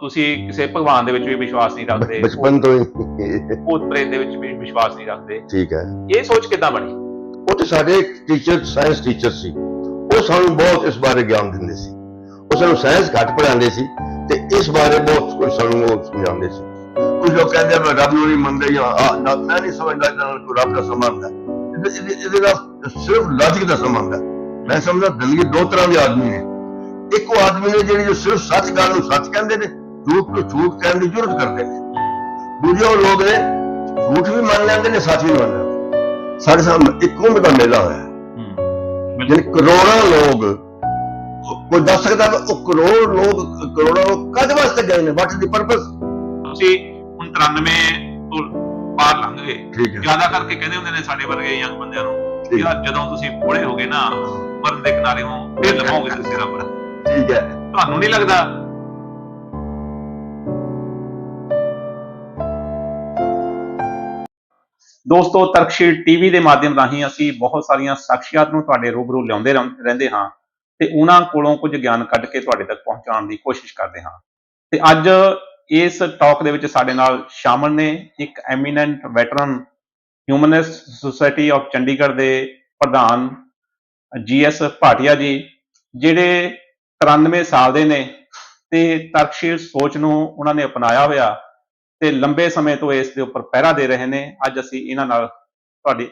ਤੁਸੀਂ ਕਿਸੇ ਭਗਵਾਨ ਦੇ ਵਿੱਚ ਵੀ ਵਿਸ਼ਵਾਸ ਨਹੀਂ ਰੱਖਦੇ ਬਚਪਨ ਤੋਂ ਹੀ। ਭੂਤ ਪ੍ਰੇਤ ਦੇ ਵਿੱਚ ਵੀ ਵਿਸ਼ਵਾਸ ਨਹੀਂ ਰੱਖਦੇ। ਠੀਕ ਹੈ। ਇਹ ਸੋਚ ਕਿੱਦਾਂ ਬਣੀ? ਉਹ ਤੇ ਸਾਡੇ ਟੀਚਰ ਸਾਇੰਸ ਟੀਚਰ ਸੀ। ਉਹ ਸਾਨੂੰ ਬਹੁਤ ਇਸ ਬਾਰੇ ਗਿਆਨ ਦਿੰਦੇ ਸੀ। ਉਹ ਸਾਨੂੰ ਸਾਇੰਸ ਘੱਟ ਪੜ੍ਹਾਉਂਦੇ ਸੀ ਤੇ ਇਸ ਬਾਰੇ ਬਹੁਤ ਕੁਝ ਸਾਨੂੰ ਉਹ ਸਮਝਾਉਂਦੇ ਸੀ। ਕੁਝ ਲੋਕ ਕਹਿੰਦੇ ਮੈਂ ਰੱਬ ਨੂੰ ਨਹੀਂ ਮੰਨਦਾ ਜਾਂ ਮੈਂ ਨਹੀਂ ਸਮਝਦਾ ਕੋਈ ਰੱਬ ਦਾ ਸੰਬੰਧ ਹੈ। ਇਹਦੇ ਨਾਲ ਸਿਰਫ ਲੌਜੀਕ ਦਾ ਸੰਬੰਧ ਹੈ। ਮੈਂ ਸਮਝਦਾ ਜ਼ਿੰਦਗੀ ਦੋ ਤਰ੍ਹਾਂ ਦੇ ਆਦਮੀ ਨੇ ਇੱਕ ਆਦਮੀ ਨੇ ਜਿਹੜੇ ਜੋ ਸਿਰਫ ਸੱਚ ਗੱਲ ਨੂੰ ਸੱਚ ਕਹਿੰਦੇ ਨੇ ਝੂਠ ਨੂੰ ਝੂਠ ਕਹਿਣ ਦੀ ਜ਼ਰੂਰਤ ਕਰਦੇ ਨੇ। ਦੂਜੇ ਉਹ ਲੋਕ ਨੇ ਝੂਠ ਵੀ ਮੰਨ ਲੈਂਦੇ ਨੇ ਸੱਚ ਵੀ ਮੰਨ ਲੈਂਦੇ। ਸਾਡੇ ਸਾਹਮਣੇ ਇੱਕ ਕੁੰਭ ਦਾ ਮੇਲਾ ਹੋਇਆ। ਜਿਹੜੇ ਕਰੋੜਾਂ ਲੋਕ ਕੋਈ ਦੱਸ ਸਕਦਾ ਉਹ ਕਰੋੜ ਲੋਕ ਕਰੋੜਾਂ ਲੋਕ ਕਦ ਵਾਸਤੇ ਗਏ ਨੇ? ਵਾਟ ਦੀ ਪਰਪਸ ਤੁਸੀਂ ਹੁਣ 93 ਤੋਂ ਪਾਰ ਲੰਘ ਗਏ। ਜ਼ਿਆਦਾ ਕਰਕੇ ਕਹਿੰਦੇ ਹੁੰਦੇ ਨੇ ਸਾਡੇ ਵਰਗੇ ਯੰਗ ਬੰਦਿਆਂ ਨੂੰ ਜਦੋਂ ਤੁਸੀਂ ਬੁੜੇ ਹੋਗੇ ਨਾ ਮਰਨ ਦੇ ਕਿਨਾਰੇ ਹੋ ਫਿਰ ਲਵਾਓਗੇ ਤੁਸੀਂ ਰੱਬ। ਠੀਕ ਹੈ। ਤੁਹਾਨੂੰ ਨਹੀਂ ਲੱਗਦਾ? ਦੋਸਤੋ ਤਰਕਸ਼ੀਲ ਟੀਵੀ ਦੇ ਮਾਧਿਅਮ ਰਾਹੀਂ ਅਸੀਂ ਬਹੁਤ ਸਾਰੀਆਂ ਸਾਖੀਆਂ ਨੂੰ ਤੁਹਾਡੇ ਰੂਬਰੂ ਲਿਆਉਂਦੇ ਰਹਿੰ- ਰਹਿੰਦੇ ਹਾਂ ਤੇ ਉਹਨਾਂ ਕੋਲੋਂ ਕੁਝ ਗਿਆਨ ਕੱਢ ਕੇ ਤੁਹਾਡੇ ਤੱਕ ਪਹੁੰਚਾਉਣ ਦੀ ਕੋਸ਼ਿਸ਼ ਕਰਦੇ ਹਾਂ। ਤੇ ਅੱਜ ਇਸ ਟਾਕ ਦੇ ਵਿੱਚ ਸਾਡੇ ਨਾਲ ਸ਼ਾਮਲ ਨੇ ਇੱਕ eminent veteran humanist society of Chandigarh ਦੇ ਪ੍ਰਧਾਨ ਜੀਐਸ ਭਾਟੀਆ ਜੀ ਜਿਹੜੇ 93 ਸਾਲ ਦੇ ਨੇ ਤੇ ਤਰਕਸ਼ੀਲ ਸੋਚ ਨੂੰ ਉਹਨਾਂ ਨੇ ਅਪਣਾਇਆ ਹੋਇਆ ਤੇ ਲੰਬੇ ਸਮੇਂ ਤੋਂ ਇਸ ਦੇ ਉੱਪਰ ਪਹਿਰਾ ਦੇ ਰਹੇ ਨੇ। ਅੱਜ ਅਸੀਂ ਇਹਨਾਂ ਨਾਲ ਤੁਹਾਡੇ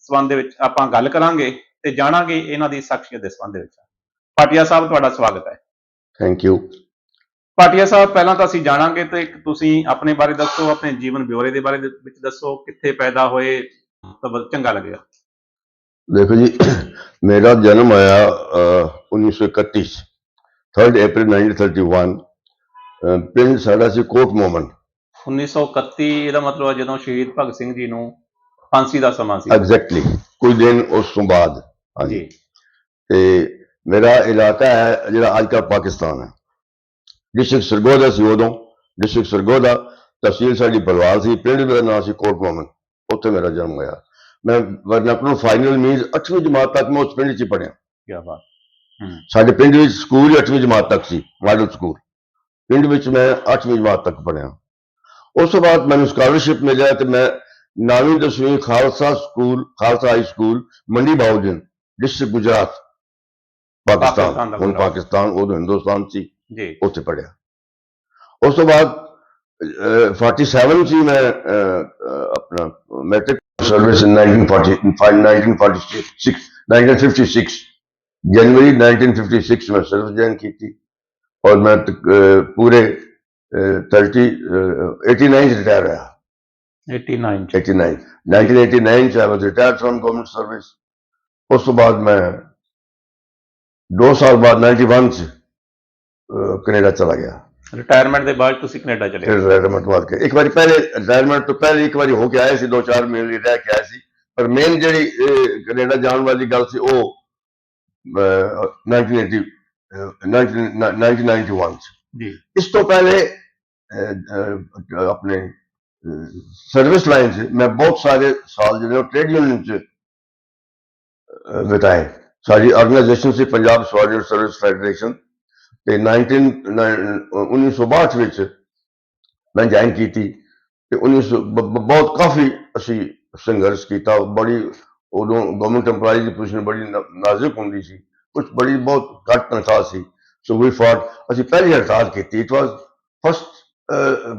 ਸਬੰਧ ਦੇ ਵਿੱਚ ਆਪਾਂ ਗੱਲ ਕਰਾਂਗੇ ਤੇ ਜਾਣਾਂਗੇ ਇਹਨਾਂ ਦੀ ਸ਼ਖਸੀਅਤ ਦੇ ਸਬੰਧ ਵਿੱਚ। ਭਾਟੀਆ ਸਾਹਿਬ ਤੁਹਾਡਾ ਸਵਾਗਤ ਹੈ। ਥੈਂਕ ਯੂ ਭਾਟੀਆ ਸਾਹਿਬ ਪਹਿਲਾਂ ਤਾਂ ਅਸੀਂ ਜਾਣਾਂਗੇ ਤੇ ਤੁਸੀਂ ਆਪਣੇ ਬਾਰੇ ਦੱਸੋ ਆਪਣੇ ਜੀਵਨ ਬਿਉਰੇ ਦੇ ਬਾਰੇ ਵਿੱਚ ਦੱਸੋ ਕਿੱਥੇ ਪੈਦਾ ਹੋਏ ਤਾਂ ਬਹੁਤ ਚੰਗਾ ਲੱਗੇਗਾ ਦੇਖੋ ਜੀ ਮੇਰਾ ਜਨਮ ਆਇਆ ਅਹ, 1931 3 ਅਪ੍ਰੈਲ 1931 ਅਹ, ਪਿੰਡ ਸਾਡਾ ਸੀ ਕੋਟ ਮੋਮਨ। 1931 ਇਹਦਾ ਮਤਲਬ ਹੈ ਜਦੋਂ ਸ਼ਹੀਦ ਭਗਤ ਸਿੰਘ ਜੀ ਨੂੰ ਫਾਂਸੀ ਦਾ ਸਮਾਂ ਸੀ। ਐਗਜ਼ੈਕਟਲੀ ਕੁਝ ਦਿਨ ਉਸ ਤੋਂ ਬਾਅਦ ਹਾਂਜੀ। ਜੀ। ਤੇ ਮੇਰਾ ਇਲਾਕਾ ਹੈ ਜਿਹੜਾ ਅੱਜ ਕੱਲ੍ਹ ਪਾਕਿਸਤਾਨ ਹੈ। ਡਿਸਟ੍ਰਿਕਟ ਸਰਗੋਦਾ ਸੀ ਉਦੋਂ। ਡਿਸਟ੍ਰਿਕਟ ਸਰਗੋਦਾ ਤਹਿਸੀਲ ਸਾਡੀ ਬਲਵਾਲ ਸੀ। ਪਿੰਡ ਦਾ ਨਾਮ ਸੀ ਕੋਟ ਮੋਮਨ। ਉੱਥੇ ਮੇਰਾ ਜਨਮ ਹੋਇਆ। ਮੈਂ ਵਰਨਾਪੁਰ ਫਾਈਨਲ ਮੀਨਸ 8ਵੀਂ ਜਮਾਤ ਤੱਕ ਮੈਂ ਉਸ ਪਿੰਡ 'ਚ ਹੀ ਪੜ੍ਹਿਆ। ਕੀ ਬਾਤ। ਸਾਡੇ ਪਿੰਡ ਵਿੱਚ ਸਕੂਲ 8ਵੀਂ ਜਮਾਤ ਤੱਕ ਸੀ ਮਾਡਲ ਸਕੂਲ। ਪਿੰਡ ਵਿੱਚ ਮੈਂ 8ਵੀਂ ਜਮਾਤ ਤੱਕ ਪੜ੍ਹਿਆ। ਉਸ ਤੋਂ ਬਾਅਦ ਮੈਨੂੰ ਸਕਾਲਰਸ਼ਿਪ ਮਿਲਿਆ ਤੇ ਮੈਂ 9ਵੀਂ ਦਸਵੀਂ Khalsa school Khalsa high school Mandi Baujan district Gujarat Pakistan. ਹੁਣ। ਪਾਕਿਸਤਾਨ ਉਦੋਂ ਹਿੰਦੁਸਤਾਨ ਸੀ ਜੀ। ਉੱਥੇ ਪੜਿਆ ਉਸ ਤੋਂ ਬਾਅਦ ਅਹ, 47 ਸੀ ਮੈਂ ਆਪਣਾ ਮੈਟ੍ਰਿਕ ਸਰਵਿਸ ਇਨ 1940 1946 1956 ਜਨਵਰੀ 1956 में सर्विस ज्वाइन की थी और मैं तक- अह, पूरे थर्टी एटी नाइन रिटायर रहा 89 ਚ 89 1989 से I was retired from government service ਉਸ ਤੋਂ ਬਾਅਦ ਮੈਂ 2 ਸਾਲ ਬਾਅਦ 91 ਚ ਅਹ, ਕੈਨੇਡਾ ਚਲਾ ਗਿਆ ਰਿਟਾਇਰਮੈਂਟ ਦੇ ਬਾਅਦ ਤੁਸੀਂ ਕੈਨੇਡਾ ਚਲੇ ਫਿਰ ਗਏ ਰਿਟਾਇਰਮੈਂਟ ਬਾਅਦ ਕੇ ਇੱਕ ਵਾਰੀ ਪਹਿਲੇ ਰਿਟਾਇਰਮੈਂਟ ਤੋਂ ਪਹਿਲੇ ਇੱਕ ਵਾਰੀ ਹੋ ਕੇ ਆਏ ਸੀ ਦੋ ਚਾਰ ਮਹੀਨੇ ਲਈ ਰਹਿ ਕੇ ਆਏ ਸੀ ਪਰ ਮੇਨ ਜਿਹੜੀ ਅਹ, ਕੈਨੇਡਾ ਜਾਣ ਵਾਲੀ ਗੱਲ ਸੀ ਉਹ ਅਹ, 1980 ਅਹ, 19 1991 ਚ ਜੀ ਇਸ ਤੋਂ ਪਹਿਲੇ ਆਪਣੇ ਸਰਵਿਸ ਲਾਈਨ 'ਚ ਮੈਂ ਬਹੁਤ ਸਾਰੇ ਸਾਲ ਜਿਹੜੇ ਟ੍ਰੇਡ ਯੂਨੀਅਨ 'ਚ ਅਹ, ਬਿਤਾਏ ਸਾਡੀ ਆਰਗੇਨਾਈਜੇਸ਼ਨ ਸੀ ਪੰਜਾਬ ਸਵਾਰੀਅਰ ਸਰਵਿਸ ਫੈਡਰੇਸ਼ਨ ਤੇ 19 1962 ਵਿੱਚ ਮੈਂ ਜੁਆਇਨ ਕੀਤੀ ਤੇ 1900 ਬ- ਬ- ਬਹੁਤ ਕਾਫੀ ਅਸੀਂ ਸੰਘਰਸ਼ ਕੀਤਾ ਬੜੀ ਉਦੋਂ ਗਵਰਨਮੈਂਟ EMPLOYEE ਦੀ ਪੋਜੀਸ਼ਨ ਬੜੀ ਨਾਜ਼ੁਕ ਹੁੰਦੀ ਸੀ। ਕੁਝ ਬੜੀ ਬਹੁਤ ਘੱਟ ਤਨਖਾਹ ਸੀ। ਸੋ ਵੀ ਫਾਟ ਅਸੀਂ ਪਹਿਲੀ ਹੜਤਾਲ ਕੀਤੀ। It was first